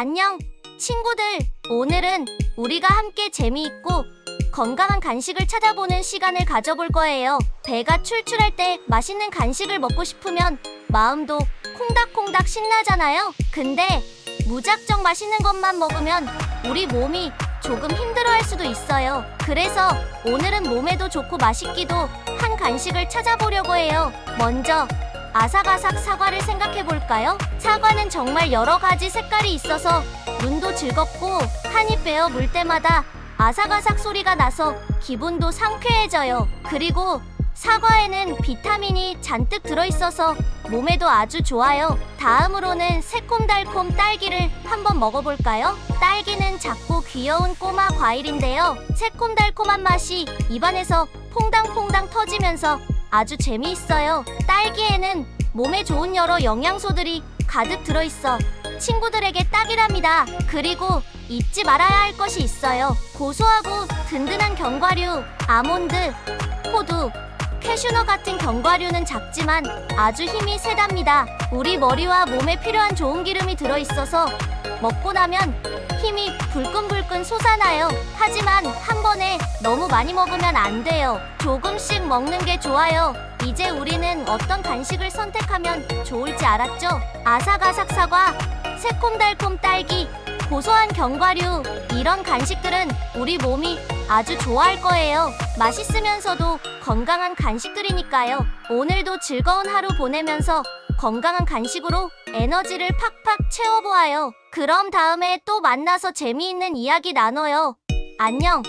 안녕, 친구들. 오늘은 우리가 함께 재미있고 건강한 간식을 찾아보는 시간을 가져볼 거예요. 배가 출출할 때 맛있는 간식을 먹고 싶으면 마음도 콩닥콩닥 신나잖아요. 근데 무작정 맛있는 것만 먹으면 우리 몸이 조금 힘들어할 수도 있어요. 그래서 오늘은 몸에도 좋고 맛있기도 한 간식을 찾아보려고 해요. 먼저 아삭아삭 사과를 생각해 볼까요? 사과는 정말 여러 가지 색깔이 있어서 눈도 즐겁고 한입 베어 물 때마다 아삭아삭 소리가 나서 기분도 상쾌해져요. 그리고 사과에는 비타민이 잔뜩 들어있어서 몸에도 아주 좋아요. 다음으로는 새콤달콤 딸기를 한번 먹어볼까요? 딸기는 작고 귀여운 꼬마 과일인데요. 새콤달콤한 맛이 입안에서 퐁당퐁당 터지면서 아주 재미있어요. 딸기에는 몸에 좋은 여러 영양소들이 가득 들어있어 친구들에게 딱이랍니다. 그리고 잊지 말아야 할 것이 있어요. 고소하고 든든한 견과류, 아몬드, 호두, 캐슈넛 같은 견과류는 작지만 아주 힘이 세답니다. 우리 머리와 몸에 필요한 좋은 기름이 들어있어서 먹고 나면 힘이 불끈불끈 솟아나요. 하지만 한 번에 너무 많이 먹으면 안 돼요. 조금씩 먹는 게 좋아요. 이제 우리는 어떤 간식을 선택하면 좋을지 알았죠? 아삭아삭 사과, 새콤달콤 딸기, 고소한 견과류, 이런 간식들은 우리 몸이 아주 좋아할 거예요. 맛있으면서도 건강한 간식들이니까요. 오늘도 즐거운 하루 보내면서 건강한 간식으로 에너지를 팍팍 채워보아요. 그럼 다음에 또 만나서 재미있는 이야기 나눠요. 안녕!